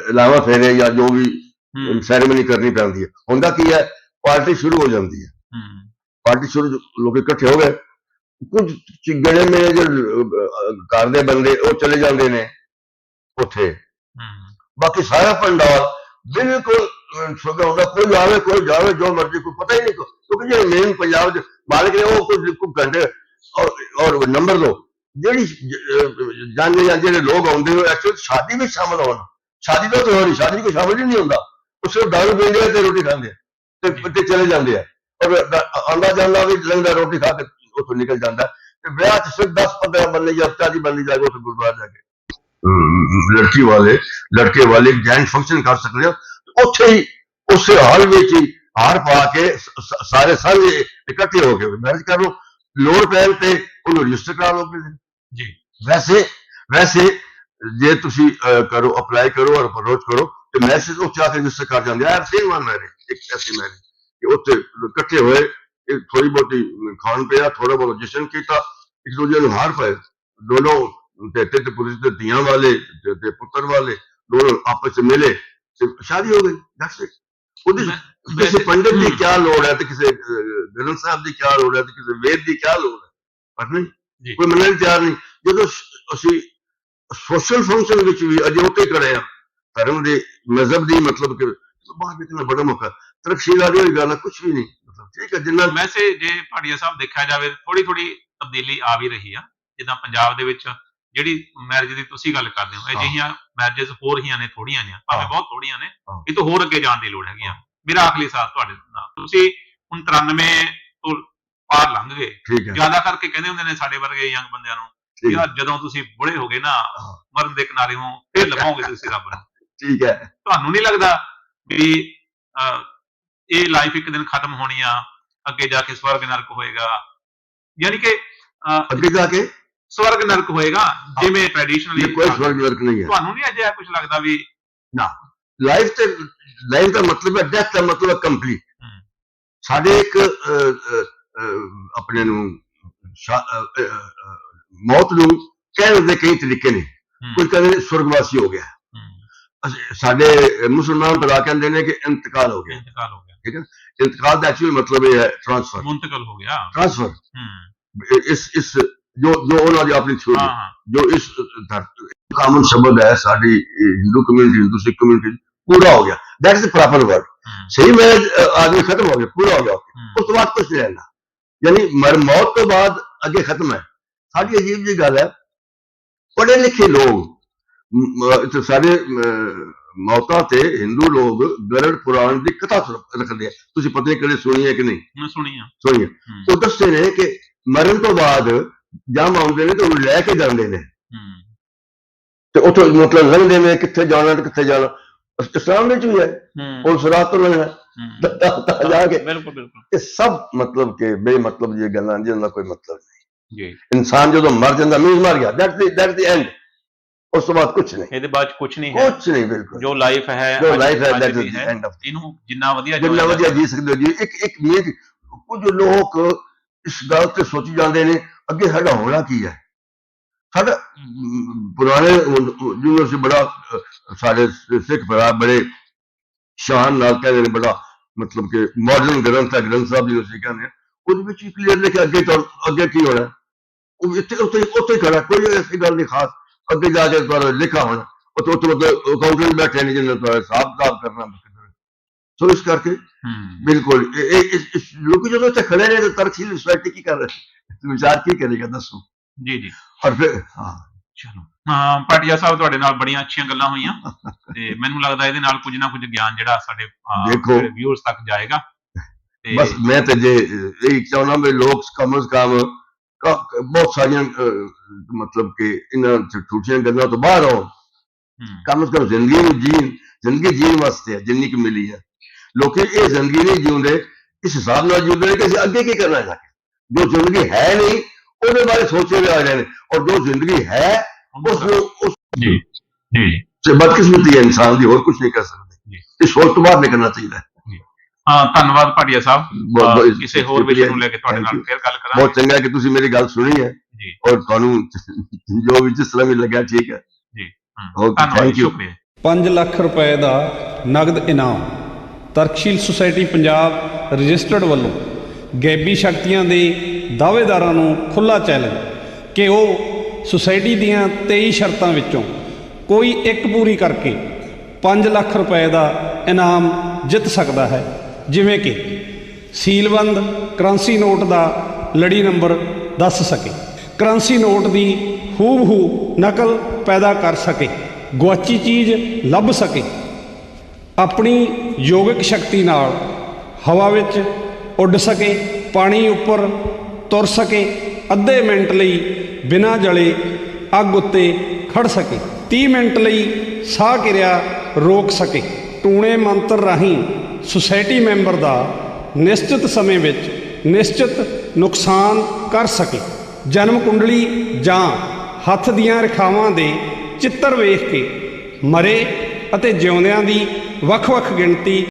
ਇਲਾਵਾ ਫੇਰੇ ਜਾਂ ਜੋ ਵੀ ਸੈਰੇਮਨੀ ਕਰਨੀ ਪੈਂਦੀ ਹੈ। ਹੁੰਦਾ ਕੀ ਹੈ? ਪਾਰਟੀ ਸ਼ੁਰੂ ਹੋ ਜਾਂਦੀ ਹੈ। ਹੂੰ। ਪਾਰਟੀ ਸ਼ੁਰੂ ਲੋਕ ਇਕੱਠੇ ਹੋ ਗਏ। ਕੁਝ ਚਿਗੜੇ ਮੇ ਜੋ ਘਰ ਦੇ ਬੰਦੇ ਉਹ ਚਲੇ ਜਾਂਦੇ ਨੇ ਉੱਥੇ। ਹੂੰ। ਬਾਕੀ ਸਾਰਾ ਪੰਡਾਲ ਬਿਲਕੁਲ ਸੁਗਾ ਹੁੰਦਾ ਕੋਈ ਆਵੇ ਕੋਈ ਜਾਵੇ ਜੋ ਮਰਜ਼ੀ ਕੋਈ ਪਤਾ ਹੀ ਨਹੀਂ ਕੋ- ਕਿਉਂਕਿ ਜਿਹੜੇ ਮੇਨ ਪੰਜਾਬ ਦੇ ਮਾਲਕ ਨੇ ਉਹ ਕੁਝ ਕੁਝ ਘੰਟੇ ਔਰ ਔਰ ਨੰਬਰ ਦੋ ਜਿਹੜੀ ਜਾਣੇ ਜਾਂ ਜਿਹੜੇ ਲੋਕ ਆਉਂਦੇ ਨੇ ਐਕਚੁਅਲੀ ਸ਼ਾਦੀ ਵਿੱਚ ਸ਼ਾਮਲ ਹੋਣ। ਸ਼ਾਦੀ ਤਾਂ ਕੋਈ ਨਹੀਂ ਸ਼ਾਦੀ ਕੋਈ ਸ਼ਾਮਲ ਹੀ ਨਹੀਂ ਹੁੰਦਾ। ਉਹ ਸਿਰਫ ਦਾਰੂ ਪੀਂਦੇ ਤੇ ਰੋਟੀ ਖਾਂਦੇ ਤੇ ਤੇ ਚਲੇ ਜਾਂਦੇ ਆ। ਔਰ ਆਂਦਾ ਜਾਂਦਾ ਵੀ ਲੰਗਾ ਰੋਟੀ ਖਾ ਕੇ ਉੱਥੋਂ ਨਿਕਲ ਜਾਂਦਾ। ਤੇ ਵਿਆਹ 'ਚ ਸਿਰਫ 10 15 ਬੰਦੇ ਜਾਂ 40 ਬੰਦੇ ਜਾ ਕੇ ਉੱਥੇ ਗੁਰਦੁਆਰੇ ਜਾ ਕੇ। ਲੜਕੀ ਵਾਲੇ ਲੜਕੇ ਵਾਲੇ ਜੈਂਟ ਫੰਕਸ਼ਨ ਕਰ ਸਕਦੇ ਹੋ ਉੱਥੇ ਹੀ ਉਸੇ ਹਾਲ ਵਿੱਚ ਹੀ ਹਾਰ ਪਾ ਕੇ ਸਾਰੇ ਸਾਰੇ ਇਕੱਠੇ ਹੋ ਕੇ ਮੈਰਿਜ ਕਰ ਲਓ। ਲੋੜ ਪੈਣ ਤੇ ਉਹਨੂੰ ਰਜਿਸਟਰ ਕਰਾ ਲਓ ਜੀ। ਵੈਸੇ ਵੈਸੇ ਜੇ ਤੁਸੀਂ ਕਰੋ ਅਪਲਾਈ ਕਰੋ ਔਰ ਅਪਰੋਚ ਕਰੋ ਤੇ ਮੈਸੇਜ ਉਹ ਚਾਹ ਕੇ ਰਜਿਸਟਰ ਕਰ ਜਾਂਦੇ ਆ। ਸੇਮ ਵਨ ਮੈਰਿਜ ਇੱਕ ਐਸੀ ਮੈਰਿਜ ਕਿ ਉੱਥੇ ਇਕੱਠੇ ਹੋਏ ਇਹ ਥੋੜੀ ਬਹੁਤੀ ਖਾਣ ਪਿਆ ਥੋੜਾ ਬਹੁਤ ਜਸ਼ਨ ਕੀਤਾ ਇੱਕ ਦੂਜੇ ਨੂੰ ਹਾਰ ਪਏ। ਦੋਨੋਂ ਤੇ ਤੇ ਪੁਲਿਸ ਦੇ ਧੀਆਂ ਵਾਲੇ ਤੇ ਪੁੱਤਰ ਵਾਲੇ ਦੋਨੋਂ ਆਪਸ ਵਿੱਚ ਮਿਲੇ ਤੇ ਸ਼ਾਦੀ ਹੋ ਗਈ ਦੈਟਸ ਇਟ ਉਹਦੇ ਕਿਸੇ ਪੰਡਿਤ ਦੀ। ਕੀ ਲੋੜ ਹੈ ਤੇ ਕਿਸੇ ਗ੍ਰੰਥ ਸਾਹਿਬ ਦੀ ਕੀ ਲੋੜ ਹੈ ਤੇ ਕਿਸੇ ਵੇਦ ਦੀ ਕੀ ਲੋੜ ਹੈ? ਪਰ ਨਹੀਂ। ਕੋਈ ਮੰਨਣ ਤਿਆਰ ਨਹੀਂ। ਜਦੋਂ ਅਸੀਂ ਸੋਸ਼ਲ ਫੰਕਸ਼ਨ ਵਿੱਚ ਵੀ ਅਜੇ ਉੱਤੇ ਖੜੇ ਆ ਧਰਮ ਦੇ ਮਜ਼ਹਬ ਦੀ ਮਤਲਬ ਕਿ ਬਾਹਰ ਨਿਕਲਣਾ ਬੜਾ ਮੌਕਾ। ਤਰਕਸ਼ੀਲ ਹੋਈ ਗੱਲ ਕੁਝ ਵੀ ਨਹੀਂ। ਮਤਲਬ ਠੀਕ ਹੈ ਜਿੰਨਾ ਵੈਸੇ ਜੇ ਭਾਟੀਆ ਸਾਹਿਬ ਦੇਖਿਆ ਜਾਵੇ ਥੋੜੀ ਥੋੜੀ ਤਬਦੀਲੀ ਆ ਵੀ ਰਹੀ ਆ ਜਿੱਦਾਂ ਪੰਜਾਬ ਦੇ ਵਿੱਚ ਜਿਹੜੀ ਮੈਰਿਜ ਦੀ ਤੁਸੀਂ ਗੱਲ ਕਰਦੇ ਹੋ। ਅਜਿਹੀਆਂ ਮੈਰਿਜਸ ਹੋ ਰਹੀਆਂ ਨੇ ਥੋੜੀਆਂ ਜਿਹੀਆਂ ਭਾਵੇਂ। ਬਹੁਤ ਥੋੜੀਆਂ ਨੇ। ਇਹ ਤੋਂ ਹੋਰ ਅੱਗੇ ਜਾਣ ਦੀ ਲੋੜ ਹੈਗੀ ਆ ਮੇਰਾ ਆਖਰੀ ਸਾਥ ਤੁਹਾਡੇ ਨਾਲ ਤੁਸੀਂ ਹੁਣ 93 ਤੋਂ ਪਾਰ ਲੰਘ ਗਏ ਜ਼ਿਆਦਾ ਕਰਕੇ ਕਹਿੰਦੇ ਹੁੰਦੇ ਨੇ ਸਾਡੇ ਵਰਗੇ ਯੰਗ ਬੰਦਿਆਂ ਨੂੰ ਯਾਰ ਜਦੋਂ ਤੁਸੀਂ ਬੁੜੇ ਹੋ ਗਏ ਨਾ। ਮਰਨ ਦੇ ਕਿਨਾਰੇ ਹੋ ਫਿਰ ਲਵਾਓਗੇ ਤੁਸੀਂ ਰੱਬ ਨੂੰ ਠੀਕ ਹੈ ਤੁਹਾਨੂੰ ਨਹੀਂ ਲੱਗਦਾ ਵੀ ਇਹ ਲਾਈਫ ਇੱਕ ਦਿਨ ਖਤਮ ਹੋਣੀ ਆ ਅੱਗੇ ਜਾ ਕੇ ਸਵਰਗ ਨਰਕ ਹੋਏਗਾ। ਯਾਨੀ ਕਿ ਅੱਗੇ ਜਾ ਕੇ? ਸਵਰਗ ਨਰਕ ਹੋਏਗਾ ਜਿਵੇਂ ਟ੍ਰੈਡੀਸ਼ਨਲੀ ਕੋਈ ਸਵਰਗ ਵਰਕ ਨਹੀਂ ਹੈ। ਤੁਹਾਨੂੰ ਨਹੀਂ ਅਜਿਹਾ ਕੁਝ ਲੱਗਦਾ ਵੀ ਲਾਈਫ ਤੇ ਲਾਈਫ ਦਾ ਮਤਲਬ ਹੈ ਡੈਥ ਦਾ ਮਤਲਬ ਹੈ ਕੰਪਲੀਟ। ਸਾਡੇ ਇੱਕ ਆਪਣੇ ਨੂੰ ਮੌਤ ਨੂੰ ਕਹਿਣ ਦੇ ਕਈ ਤਰੀਕੇ ਨੇ। ਕੋਈ ਕਹਿੰਦੇ ਨੇ ਸਵਰਗਵਾਸੀ ਹੋ ਗਿਆ। ਸਾਡੇ ਮੁਸਲਮਾਨ ਭਰਾ ਕਹਿੰਦੇ ਨੇ ਕਿ ਇੰਤਕਾਲ ਹੋ ਗਿਆ। ਇੰਤਕਾਲ ਹੋ ਗਿਆ। ਇੰਤਕਾਲ ਦਾ ਐਕਚੁਅਲ ਮਤਲਬ ਇਹ ਹੈ ਟ੍ਰਾਂਸਫਰ ਮੁੰਤਕਲ ਹੋ ਗਿਆ ਟ੍ਰਾਂਸਫਰ ਹਮ, ਇਸ ਇਸ ਜੋ ਜੋ ਉਹਨਾਂ ਦੀ ਆਪਣੀ ਥਿਊਰੀ ਹਾਂ ਹਾਂ ਜੋ ਇਸ ਕਾਮਨ ਸ਼ਬਦ ਹੈ ਸਾਡੀ ਹਿੰਦੂ ਕਮਿਊਨਿਟੀ ਹਿੰਦੂ ਸਿੱਖ ਕਮਿਊਨਿਟੀ ਪੂਰਾ ਹੋ ਗਿਆ that is the proper word hmm, ਸਹੀ ਮੈਂ ਆਦਮੀ ਖਤਮ ਹੋ ਗਿਆ ਪੂਰਾ ਹੋ ਗਿਆ ਹਮ, ਉਸ ਤੋਂ ਬਾਅਦ ਕੁਝ ਨਹੀਂ ਰਹਿਣਾ ਯਾਨੀ ਮਰ ਮੌਤ ਤੋਂ ਬਾਅਦ ਅੱਗੇ ਖਤਮ ਹੈ ਸਾਡੀ ਅਜੀਬ ਜੀ ਗੱਲ ਹੈ ਮੌਤਾਂ ਤੇ ਹਿੰਦੂ ਲੋਕ ਗਰੜ ਪੁਰਾਣ ਦੀ ਕਥਾ ਸੁਣ- ਰੱਖਦੇ ਆ। ਤੁਸੀਂ ਪਤਾ ਨਹੀਂ ਕਦੇ ਸੁਣੀ ਹੈ ਕਿ ਨਹੀਂ? ਮੈਂ ਸੁਣੀ ਆ। ਸੁਣੀ ਹੈ। ਉਹ ਦੱਸਦੇ ਨੇ ਕਿ ਮਰਨ ਤੋਂ ਬਾਅਦ ਜਮ ਆਉਂਦੇ ਨੇ ਤੇ ਉਹਨੂੰ ਲੈ ਕੇ ਜਾਂਦੇ ਨੇ। ਤੇ ਉੱਥੋਂ ਮਤਲਬ ਲੰਘਦੇ ਨੇ ਕਿੱਥੇ ਜਾਣਾ ਤੇ ਕਿੱਥੇ ਜਾਣਾ। ਇਸਲਾਮ ਵਿੱਚ ਵੀ ਹੈ। ਉਹ ਸਰਾਤ ਤੋਂ ਲੰਘਣਾ ਤਾਂ- ਤਾਂ ਜਾ ਕੇ ਬਿਲਕੁਲ ਬਿਲਕੁਲ। ਇਹ ਸਭ ਮਤਲਬ ਕਿ ਬੇਮਤਲਬ ਜੇ ਗੱਲਾਂ ਜਿਹਨਾਂ ਦਾ ਕੋਈ ਮਤਲਬ ਨਹੀਂ। ਜੀ। ਇਨਸਾਨ ਜਦੋਂ ਮਰ ਜਾਂਦਾ ਮੀਨ ਮਰ ਗਿਆ। That's the that's the end ਉਸ ਤੋਂ ਬਾਅਦ ਕੁਝ ਨਹੀਂ। ਇਹਦੇ ਬਾਅਦ ਕੁਝ ਨਹੀਂ ਹੈ। ਕੁਝ ਨਹੀਂ ਬਿਲਕੁਲ। ਜੋ ਲਾਈਫ ਹੈ ਜੋ ਲਾਈਫ ਹੈ ਦੈਟ ਇਜ਼ ਐਂਡ ਆਫ ਇਹਨੂੰ ਜਿੰਨਾ ਵਧੀਆ ਜਿੰਨਾ ਵਧੀਆ ਜੀ ਸਕਦੇ ਹੋ ਜੀ। ਇੱਕ ਇੱਕ ਮਿੰਟ ਕੁਝ ਲੋਕ ਇਸ ਗੱਲ ਤੇ ਸੋਚੀ ਜਾਂਦੇ ਨੇ ਅੱਗੇ ਸਾਡਾ ਹੋਣਾ ਕੀ ਹੈ? ਸਾਡਾ ਪੁਰਾਣੇ ਜਿਹਨੂੰ ਅਸੀਂ ਬੜਾ ਸਾਡੇ ਸਿੱਖ ਭਰਾ ਬੜੇ ਸ਼ਾਨ ਨਾਲ ਕਹਿੰਦੇ ਨੇ ਬੜਾ ਮਤਲਬ ਕਿ ਮਾਡਰਨ ਗ੍ਰੰਥ ਹੈ ਗ੍ਰੰਥ ਸਾਹਿਬ ਜੀ ਅਸੀਂ ਕਹਿੰਦੇ ਉਹਦੇ ਵਿੱਚ ਕਲੀਅਰ ਲਿਖਿਆ ਅੱਗੇ ਅੱਗੇ ਕੀ ਹੋਣਾ ਉਹ ਇੱਥੇ ਉੱਥੇ ਉੱਥੇ ਖੜਾ ਕੋਈ ਐਸੀ ਗੱਲ ਨਹੀਂ ਖਾਸ ਅੱਗੇ ਜਾ ਕੇ ਤੁਹਾਡਾ ਲਿਖਾ ਹੋਣਾ। ਉੱਥੇ ਉੱਥੇ ਅਕਾਊਂਟੈਂਟ ਬੈਠੇ ਨੇ ਜਿਹਨਾਂ ਤੁਹਾਡਾ ਹਿਸਾਬ ਕਿਤਾਬ ਕਰਨਾ ਸੋ ਇਸ ਕਰਕੇ ਬਿਲਕੁਲ। ਲੋਕ ਜਦੋਂ ਇੱਥੇ ਖੜੇ ਨੇ ਤਾਂ ਤਰਕਸ਼ੀਲ ਸੋਸਾਇਟੀ ਕੀ ਕਰ ਰਹੇ? ਵਿਚਾਰ ਕੀ ਕਰੇਗਾ ਦੱਸੋ? ਜੀ ਜੀ। ਔਰ ਫਿਰ ਹਾਂ। ਚਲੋ। ਹਾਂ ਪਾਟਿਆ ਸਾਹਿਬ ਤੁਹਾਡੇ ਨਾਲ ਬੜੀਆਂ ਅੱਛੀਆਂ ਗੱਲਾਂ ਹੋਈਆਂ। ਤੇ ਮੈਨੂੰ ਲੱਗਦਾ ਇਹਦੇ ਨਾਲ ਕੁਝ ਨਾ ਕੁਝ ਗਿਆਨ ਜਿਹੜਾ ਸਾਡੇ। ਵਿਊਅਰਸ ਤੱਕ ਜਾਏਗਾ। ਤੇ ਬਸ ਮੈਂ ਤਾਂ ਜੇ ਇਹ ਚਾਹੁੰਦਾ ਵੀ ਲੋਕ ਕਮ ਅਜ਼ ਕਮ ਬਹੁਤ ਸਾਰੀਆਂ ਮਤਲਬ ਕਿ ਇਹਨਾਂ ਛੋਟੀਆਂ ਗੱਲਾਂ ਤੋਂ ਬਾਹਰ ਹਮ, ਕਮ ਅਜ਼ ਕਮ ਜ਼ਿੰਦਗੀ ਨੂੰ ਜੀਣ ਜ਼ਿੰਦਗੀ ਜੀਣ ਵਾਸਤੇ ਹੈ, ਜਿੰਨੀ ਕਿ ਮਿਲੀ ਹੈ। ਲੋਕੀ ਇਹ ਜ਼ਿੰਦਗੀ ਨਹੀਂ ਜਿਉਂਦੇ ਇਸ ਹਿਸਾਬ ਨਾਲ ਜਿਉਂਦੇ ਨੇ ਕਿ ਅਸੀਂ ਅੱਗੇ ਕੀ ਕਰਨਾ ਕੇ? ਜੋ ਜ਼ਿੰਦਗੀ ਹੈ ਨਹੀਂ ਉਹਦੇ ਬਾਰੇ ਸੋਚੇ ਹੋਏ ਆ ਰਹੇ ਨੇ। ਔਰ ਜੋ ਜ਼ਿੰਦਗੀ ਹੈ ਉਸ ਨੂੰ ਉਸ ਜੀ ਜੀ। ਬਦਕਿਸਮਤੀ ਹੈ ਇਨਸਾਨ ਦੀ ਹੋਰ ਕੁਝ ਨਹੀਂ ਕਰ ਸਕਦੇ। ਇਸ ਸੋਚ ਤੋਂ ਬਾਹਰ ਨਿਕਲਣਾ ਚਾਹੀਦਾ ਹੈ। ਹਾਂ ਧੰਨਵਾਦ ਭਾਟੀਆ ਸਾਹਿਬ। ਬਹੁਤ- ਕਿਸੇ ਹੋਰ ਵਿਸ਼ੇ ਨੂੰ ਲੈ ਕੇ ਤੁਹਾਡੇ ਨਾਲ. ਫੇਰ ਗੱਲ ਕਰਾਂਗੇ। ਬਹੁਤ ਚੰਗਾ ਕਿ ਤੁਸੀਂ ਮੇਰੀ ਗੱਲ ਸੁਣੀ ਹੈ। ਜੀ। ਔਰ ਤੁਹਾਨੂੰ ਜੋ ਵੀ ਜਿਸ ਤਰ੍ਹਾਂ ਵੀ ਲੱਗਿਆ ਠੀਕ ਹੈ। ਹਮ, Okay, ਧੰਨਵਾਦ thank you. ਸ਼ੁਕਰੀਆ। 5 ਲੱਖ ਰੁਪਏ ਦਾ ਨਗਦ ਇਨਾਮ ਤਰਕਸ਼ੀਲ ਸੁਸਾਇਟੀ ਪੰਜਾਬ ਰਜਿਸਟਰਡ ਵੱਲੋਂ ਗੈਬੀ ਸ਼ਕਤੀਆਂ ਦੇ ਦਾਅਵੇਦਾਰਾਂ ਨੂੰ ਖੁੱਲਾ ਚੈਲੰਜ ਕਿ ਉਹ ਸੁਸਾਇਟੀ ਦੀਆਂ 23 ਸ਼ਰਤਾਂ ਵਿੱਚੋਂ ਕੋਈ ਇੱਕ ਪੂਰੀ ਕਰਕੇ 5 ਲੱਖ ਰੁਪਏ ਦਾ ਇਨਾਮ ਜਿੱਤ ਸਕਦਾ ਹੈ। ਜਿਵੇਂ ਕਿ ਸੀਲਬੰਦ ਕਰੰਸੀ ਨੋਟ ਦਾ ਲੜੀ ਨੰਬਰ ਦੱਸ ਸਕੇ। ਕਰੰਸੀ ਨੋਟ ਦੀ ਹੂਬਹੂ ਨਕਲ ਪੈਦਾ ਕਰ ਸਕੇ, ਗੁਆਚੀ ਚੀਜ਼ ਲੱਭ ਸਕੇ। ਆਪਣੀ ਯੋਗਿਕ ਸ਼ਕਤੀ ਨਾਲ ਹਵਾ ਵਿੱਚ ਉੱਡ ਸਕੇ, ਪਾਣੀ ਉੱਪਰ ਤੁਰ ਸਕੇ, ਅੱਧੇ ਮਿੰਟ ਲਈ ਬਿਨਾਂ ਜਲੇ ਅੱਗ ਉੱਤੇ ਖੜ ਸਕੇ 30 ਮਿੰਟ ਲਈ ਸਾਹ ਕਿਰਿਆ ਰੋਕ ਸਕੇ। ਟੂਣੇ ਮੰਤਰ ਰਾਹੀਂ ਸੁਸਾਇਟੀ ਮੈਂਬਰ ਦਾ ਨਿਸ਼ਚਿਤ ਸਮੇਂ ਵਿੱਚ ਨਿਸ਼ਚਿਤ ਨੁਕਸਾਨ ਕਰ ਸਕੇ। ਜਨਮ ਕੁੰਡਲੀ ਜਾਂ ਹੱਥ ਦੀਆਂ ਰੇਖਾਵਾਂ ਦੇ ਚਿੱਤਰ ਵੇਖ ਕੇ ਮਰੇ ਅਤੇ ਜਿਉਂਦਿਆਂ ਦੀ ਵੱਖ-ਵੱਖ ਗਿਣਤੀ